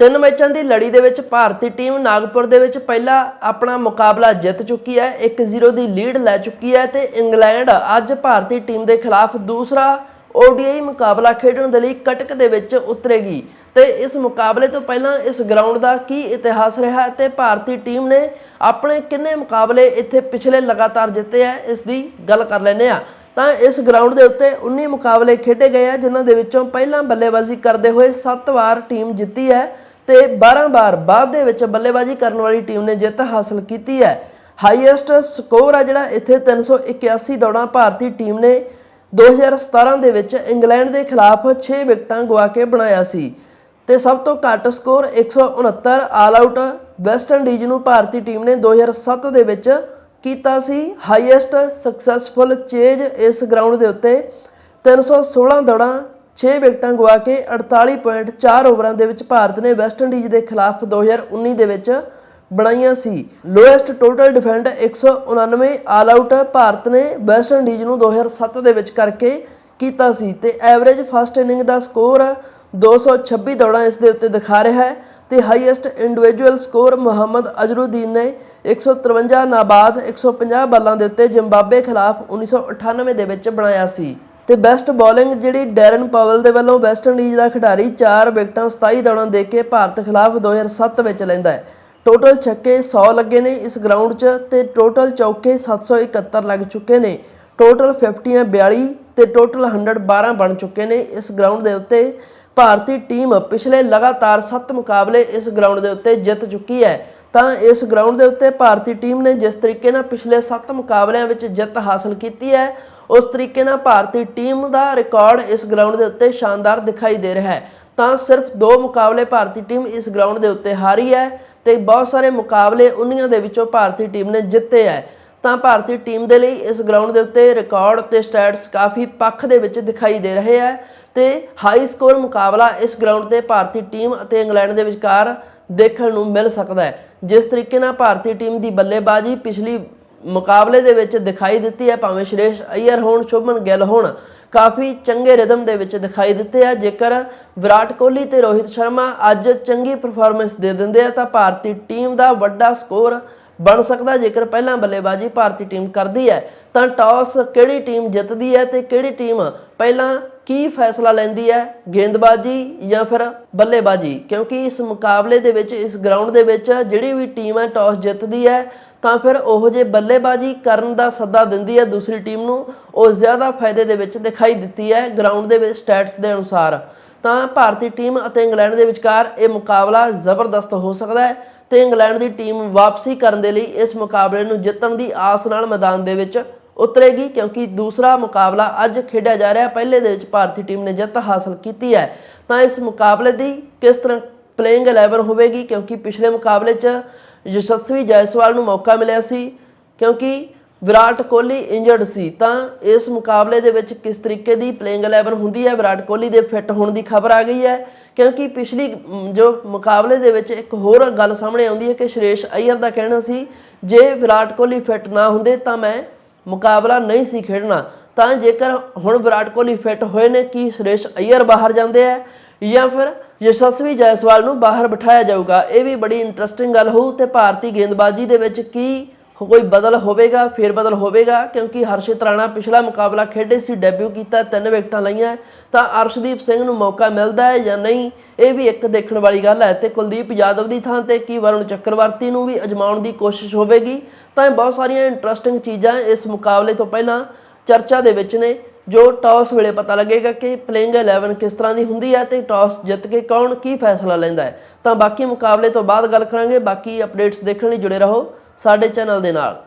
ਤਿੰਨ ਮੈਚਾਂ ਦੀ ਲੜੀ ਦੇ ਵਿੱਚ ਭਾਰਤੀ ਟੀਮ ਨਾਗਪੁਰ ਦੇ ਵਿੱਚ ਪਹਿਲਾ ਆਪਣਾ ਮੁਕਾਬਲਾ ਜਿੱਤ ਚੁੱਕੀ ਹੈ 1-0 ਦੀ ਲੀਡ ਲੈ ਚੁੱਕੀ ਹੈ ਤੇ ਇੰਗਲੈਂਡ ਅੱਜ ਭਾਰਤੀ ਟੀਮ ਦੇ ਖਿਲਾਫ ਦੂਸਰਾ ODI ਮੁਕਾਬਲਾ ਖੇਡਣ ਦੇ ਲਈ ਕਟਕ ਦੇ ਵਿੱਚ ਉਤਰੇਗੀ। ਤੇ ਇਸ ਮੁਕਾਬਲੇ ਤੋਂ ਪਹਿਲਾਂ ਇਸ ਗਰਾਊਂਡ ਦਾ ਕੀ ਇਤਿਹਾਸ ਰਿਹਾ ਹੈ ਤੇ ਭਾਰਤੀ ਟੀਮ ਨੇ ਆਪਣੇ ਕਿੰਨੇ ਮੁਕਾਬਲੇ ਇੱਥੇ ਪਿਛਲੇ ਲਗਾਤਾਰ ਜਿੱਤੇ ਹੈ, ਇਸ ਦੀ ਗੱਲ ਕਰ ਲੈਂਦੇ ਆ ਤਾਂ ਇਸ ਗਰਾਊਂਡ ਦੇ ਉੱਤੇ 19 ਮੁਕਾਬਲੇ ਖੇਡੇ ਗਏ ਆ ਜਿਨ੍ਹਾਂ ਦੇ ਵਿੱਚੋਂ ਪਹਿਲਾਂ ਬੱਲੇਬਾਜ਼ੀ ਕਰਦੇ ਹੋਏ 7 ਵਾਰ ਟੀਮ ਜਿੱਤੀ ਹੈ। ਤੇ 12 ਵਾਰ ਬਾਅਦ ਦੇ ਵਿੱਚ ਬੱਲੇਬਾਜ਼ੀ ਕਰਨ ਵਾਲੀ ਟੀਮ ਨੇ ਜਿੱਤ ਹਾਸਲ ਕੀਤੀ ਹੈ। ਹਾਈਐਸਟ ਸਕੋਰ ਆ ਜਿਹੜਾ, ਇੱਥੇ 381 ਦੌੜਾਂ ਭਾਰਤੀ ਟੀਮ ਨੇ 2017 ਦੇ ਵਿੱਚ ਇੰਗਲੈਂਡ ਦੇ ਖਿਲਾਫ 6 ਵਿਕਟਾਂ ਗਵਾ ਕੇ ਬਣਾਇਆ ਸੀ। ਤੇ ਸਭ ਤੋਂ ਘੱਟ score 169 all out West Indies ਨੂੰ ਭਾਰਤੀ ਟੀਮ ਨੇ 2007 ਦੇ ਵਿੱਚ ਕੀਤਾ ਸੀ। ਹਾਈਐਸਟ ਸਕਸੈਸਫੁਲ ਚੇਜ ਇਸ ਗਰਾਊਂਡ ਦੇ ਉੱਤੇ 316 ਦੌੜਾਂ 6 ਵਿਕਟਾਂ ਗਵਾ ਕੇ 48.4 ਓਵਰਾਂ ਦੇ ਵਿੱਚ ਭਾਰਤ ਨੇ ਵੈਸਟ ਇੰਡੀਜ਼ ਦੇ ਖਿਲਾਫ 2019 ਦੇ ਵਿੱਚ ਬਣਾਈਆਂ ਸੀ। Lowest total defend 199 all out Bharat ਨੇ ਵੈਸਟ ਇੰਡੀਜ਼ ਨੂੰ 2007 ਦੇ ਵਿੱਚ ਕਰਕੇ ਕੀਤਾ ਸੀ ਤੇ ਐਵਰੇਜ ਫਸਟ ਇਨਿੰਗ ਦਾ ਸਕੋਰ 226 ਦੌੜਾਂ ਇਸ ਦੇ ਉੱਤੇ ਦਿਖਾ ਰਿਹਾ ਹੈ ਤੇ highest individual score Mohammad Azharuddin ਨੇ 153 ਨਾਬਾਦ 150 ਬਾਲਾਂ ਦੇ ਉੱਤੇ ਜ਼ਿੰਬਾਬਵੇ ਖਿਲਾਫ 1998 ਦੇ ਵਿੱਚ ਬਣਾਇਆ ਸੀ। ਤੇ ਬੈਸਟ ਬੋਲਿੰਗ ਜਿਹੜੀ ਡੈਰਨ ਪਾਵਲ ਦੇ ਵੱਲੋਂ ਵੈਸਟ ਇੰਡੀਜ਼ ਦਾ ਖਿਡਾਰੀ 4 ਵਿਕਟਾਂ 27 ਦੌੜਾਂ ਦੇ ਕੇ ਭਾਰਤ ਖਿਲਾਫ 2007 ਵਿੱਚ ਲੈਂਦਾ ਹੈ। ਟੋਟਲ ਛੱਕੇ 100 ਲੱਗੇ ਨੇ ਇਸ ਗਰਾਊਂਡ 'ਚ ਤੇ ਟੋਟਲ ਚੌਕੇ 771 ਲੱਗ ਚੁੱਕੇ ਨੇ। ਟੋਟਲ 50 42 ਤੇ ਟੋਟਲ 112 ਬਣ ਚੁੱਕੇ ਨੇ ਇਸ ਗਰਾਊਂਡ ਦੇ ਉੱਤੇ। ਭਾਰਤੀ ਟੀਮ ਪਿਛਲੇ ਲਗਾਤਾਰ 7 ਮੁਕਾਬਲੇ ਇਸ ਗਰਾਊਂਡ ਦੇ ਉੱਤੇ ਜਿੱਤ ਚੁੱਕੀ ਹੈ। ਤਾਂ ਇਸ ਗਰਾਊਂਡ ਦੇ ਉੱਤੇ ਭਾਰਤੀ ਟੀਮ ਨੇ ਜਿਸ ਤਰੀਕੇ ਨਾਲ ਪਿਛਲੇ 7 ਮੁਕਾਬਲਿਆਂ ਵਿੱਚ ਜਿੱਤ ਹਾਸਲ ਕੀਤੀ ਹੈ ਉਸ ਤਰੀਕੇ ਨਾਲ ਭਾਰਤੀ ਟੀਮ ਦਾ ਰਿਕਾਰਡ ਇਸ ਗਰਾਊਂਡ ਦੇ ਉੱਤੇ ਸ਼ਾਨਦਾਰ ਦਿਖਾਈ ਦੇ ਰਿਹਾ ਹੈ। ਤਾਂ ਸਿਰਫ ਦੋ ਮੁਕਾਬਲੇ ਭਾਰਤੀ ਟੀਮ ਇਸ ਗਰਾਊਂਡ ਦੇ ਉੱਤੇ ਹਾਰੀ ਹੈ ਤੇ ਬਹੁਤ ਸਾਰੇ ਮੁਕਾਬਲੇ ਉਨੀਆਂ ਦੇ ਵਿੱਚੋਂ ਭਾਰਤੀ ਟੀਮ ਨੇ ਜਿੱਤੇ ਹੈ। ਤਾਂ ਭਾਰਤੀ ਟੀਮ ਦੇ ਲਈ ਇਸ ਗਰਾਊਂਡ ਦੇ ਉੱਤੇ ਰਿਕਾਰਡ ਤੇ ਸਟੈਟਸ ਕਾਫੀ ਪੱਖ ਦੇ ਵਿੱਚ ਦਿਖਾਈ ਦੇ ਰਹੇ ਹੈ ਤੇ ਹਾਈ ਸਕੋਰ ਮੁਕਾਬਲਾ ਇਸ ਗਰਾਊਂਡ ਤੇ ਭਾਰਤੀ ਟੀਮ ਅਤੇ ਇੰਗਲੈਂਡ ਦੇ ਵਿਚਕਾਰ ਦੇਖਣ ਨੂੰ ਮਿਲ ਸਕਦਾ ਹੈ। ਜਿਸ ਤਰੀਕੇ ਨਾਲ ਭਾਰਤੀ ਟੀਮ ਦੀ ਬੱਲੇਬਾਜ਼ੀ ਪਿਛਲੀ ਮੁਕਾਬਲੇ ਦੇ ਵਿੱਚ ਦਿਖਾਈ ਦਿੱਤੀ ਹੈ, ਭਾਵੇਂ ਸ਼੍ਰੇਸ਼ ਅਈਅਰ ਹੋਣ, ਸ਼ੁਭਮਨ ਗਿੱਲ ਹੋਣ। ਕਾਫੀ ਚੰਗੇ ਰਿਦਮ ਦੇ ਵਿੱਚ ਦਿਖਾਈ ਦਿੱਤੇ ਆ। ਜੇਕਰ ਵਿਰਾਟ ਕੋਹਲੀ ਤੇ ਰੋਹਿਤ ਸ਼ਰਮਾ ਅੱਜ ਚੰਗੀ ਪਰਫਾਰਮੈਂਸ ਦੇ ਦਿੰਦੇ ਆ, ਤਾਂ ਭਾਰਤੀ ਟੀਮ ਦਾ ਵੱਡਾ ਸਕੋਰ ਬਣ ਸਕਦਾ। ਜੇਕਰ ਪਹਿਲਾਂ ਬੱਲੇਬਾਜ਼ੀ ਭਾਰਤੀ ਟੀਮ ਕਰਦੀ ਹੈ, ਤਾਂ ਟਾਸ ਕਿਹੜੀ ਟੀਮ ਜਿੱਤਦੀ ਹੈ ਤੇ ਕਿਹੜੀ ਟੀਮ ਪਹਿਲਾਂ ਕੀ ਫੈਸਲਾ ਲੈਂਦੀ ਹੈ? ਗੇਂਦਬਾਜ਼ੀ ਜਾਂ ਫਿਰ ਬੱਲੇਬਾਜ਼ੀ? ਕਿਉਂਕਿ ਇਸ ਮੁਕਾਬਲੇ ਦੇ ਵਿੱਚ, ਇਸ ਗਰਾਊਂਡ ਦੇ ਵਿੱਚ ਜਿਹੜੀ ਵੀ ਟੀਮ ਹੈ ਟਾਸ ਜਿੱਤਦੀ ਹੈ ਤਾਂ ਫਿਰ ਉਹ ਜੇ ਬੱਲੇਬਾਜ਼ੀ ਕਰਨ ਦਾ ਸੱਦਾ ਦਿੰਦੀ ਹੈ ਦੂਸਰੀ ਟੀਮ ਨੂੰ, ਉਹ ਜ਼ਿਆਦਾ ਫਾਇਦੇ ਦੇ ਵਿੱਚ ਦਿਖਾਈ ਦਿੱਤੀ ਹੈ ਗਰਾਊਂਡ ਦੇ ਵਿੱਚ ਸਟੈਟਸ ਦੇ ਅਨੁਸਾਰ। ਤਾਂ ਭਾਰਤੀ ਟੀਮ ਅਤੇ ਇੰਗਲੈਂਡ ਦੇ ਵਿਚਕਾਰ ਇਹ ਮੁਕਾਬਲਾ ਜ਼ਬਰਦਸਤ ਹੋ ਸਕਦਾ ਹੈ ਤੇ ਇੰਗਲੈਂਡ ਦੀ ਟੀਮ ਵਾਪਸੀ ਕਰਨ ਦੇ ਲਈ ਇਸ ਮੁਕਾਬਲੇ ਨੂੰ ਜਿੱਤਣ ਦੀ ਆਸ ਨਾਲ ਮੈਦਾਨ ਦੇ ਵਿੱਚ ਉਤਰੇਗੀ ਕਿਉਂਕਿ ਦੂਸਰਾ ਮੁਕਾਬਲਾ ਅੱਜ ਖੇਡਿਆ ਜਾ ਰਿਹਾ, ਪਹਿਲੇ ਦੇ ਵਿੱਚ ਭਾਰਤੀ ਟੀਮ ਨੇ ਜਿੱਤ ਹਾਸਲ ਕੀਤੀ ਹੈ। ਤਾਂ ਇਸ ਮੁਕਾਬਲੇ ਦੀ ਕਿਸ ਤਰ੍ਹਾਂ ਪਲੇਇੰਗ 11 ਹੋਵੇਗੀ ਕਿਉਂਕਿ ਪਿਛਲੇ ਮੁਕਾਬਲੇ 'ਚ ਯਸ਼ਸਵੀ ਜੈਸਵਾਲ ਨੂੰ ਮੌਕਾ ਮਿਲਿਆ ਸੀ, ਕਿਉਂਕਿ ਵਿਰਾਟ ਕੋਹਲੀ ਇੰਜਰਡ ਸੀ, ਤਾਂ ਇਸ ਮੁਕਾਬਲੇ ਦੇ ਵਿੱਚ ਕਿਸ ਤਰੀਕੇ ਦੀ ਪਲੇਇੰਗ 11 ਹੁੰਦੀ ਹੈ, ਵਿਰਾਟ ਕੋਹਲੀ ਦੇ ਫਿੱਟ ਹੋਣ ਦੀ ਖਬਰ ਆ ਗਈ ਹੈ, ਕਿਉਂਕਿ ਪਿਛਲੀ ਜੋ ਮੁਕਾਬਲੇ ਦੇ ਵਿੱਚ ਇੱਕ ਹੋਰ ਗੱਲ ਸਾਹਮਣੇ ਆਉਂਦੀ ਹੈ ਕਿ ਸ਼੍ਰੇਸ਼ ਅਈਅਰ ਦਾ ਕਹਿਣਾ ਸੀ, ਜੇ ਵਿਰਾਟ ਕੋਹਲੀ ਫਿੱਟ ਨਾ ਹੁੰਦੇ ਤਾਂ ਮੈਂ ਮੁਕਾਬਲਾ ਨਹੀਂ ਸੀ ਖੇਡਣਾ, ਤਾਂ ਜੇਕਰ ਹੁਣ ਵਿਰਾਟ ਕੋਹਲੀ ਫਿੱਟ ਹੋਏ ਨੇ, ਕੀ ਸੁਰੇਸ਼ ਅਈਅਰ ਬਾਹਰ ਜਾਂਦੇ ਆ? ਜਾਂ ਫਿਰ ਯਸ਼ਸਵੀ ਜੈਸਵਾਲ ਨੂੰ ਬਾਹਰ ਬਿਠਾਇਆ ਜਾਊਗਾ। ਇਹ ਵੀ ਬੜੀ ਇੰਟਰਸਟਿੰਗ ਗੱਲ ਹੋਊ ਤੇ ਭਾਰਤੀ ਗੇਂਦਬਾਜ਼ੀ ਦੇ ਵਿੱਚ ਕੀ ਕੋਈ ਬਦਲ ਹੋਵੇਗਾ, ਫੇਰ ਬਦਲ ਹੋਵੇਗਾ, ਕਿਉਂਕਿ ਹਰਸ਼ਿਤ ਰਾਣਾ ਪਿਛਲਾ ਮੁਕਾਬਲਾ ਖੇਡੇ ਸੀ ਡੈਬਿਊ ਕੀਤਾ, ਤਿੰਨ ਵਿਕਟਾਂ ਲਈਆਂ। ਤਾਂ ਅਰਸ਼ਦੀਪ ਸਿੰਘ ਨੂੰ ਮੌਕਾ ਮਿਲਦਾ ਹੈ ਜਾਂ ਨਹੀਂ, ਇਹ ਵੀ ਇੱਕ ਦੇਖਣ ਵਾਲੀ ਗੱਲ ਹੈ। ਤੇ ਕੁਲਦੀਪ ਯਾਦਵ ਦੀ ਥਾਂ ਤੇ ਕੀ ਵਰੁਣ ਚੱਕਰਵਰਤੀ ਨੂੰ ਵੀ ਅਜਮਾਉਣ ਦੀ ਕੋਸ਼ਿਸ਼ ਹੋਵੇਗੀ? ਤਾਂ ਇਹ ਬਹੁਤ ਸਾਰੀਆਂ ਇੰਟਰਸਟਿੰਗ ਚੀਜ਼ਾਂ ਇਸ ਮੁਕਾਬਲੇ ਤੋਂ ਪਹਿਲਾਂ ਚਰਚਾ ਦੇ ਵਿੱਚ ਨੇ। ਜੋ ਟਾਸ ਵੇਲੇ ਪਤਾ ਲੱਗੇਗਾ ਕਿ ਪਲੇਇੰਗ 11 ਕਿਸ ਤਰ੍ਹਾਂ ਦੀ ਹੁੰਦੀ ਹੈ ਤੇ ਟਾਸ ਜਿੱਤ ਕੇ ਕੌਣ ਕੀ ਫੈਸਲਾ ਲੈਂਦਾ ਹੈ। ਤਾਂ ਬਾਕੀ ਮੁਕਾਬਲੇ ਤੋਂ ਬਾਅਦ ਗੱਲ ਕਰਾਂਗੇ। ਬਾਕੀ ਅਪਡੇਟਸ ਦੇਖਣ ਲਈ ਜੁੜੇ ਰਹੋ ਸਾਡੇ ਚੈਨਲ ਦੇ ਨਾਲ।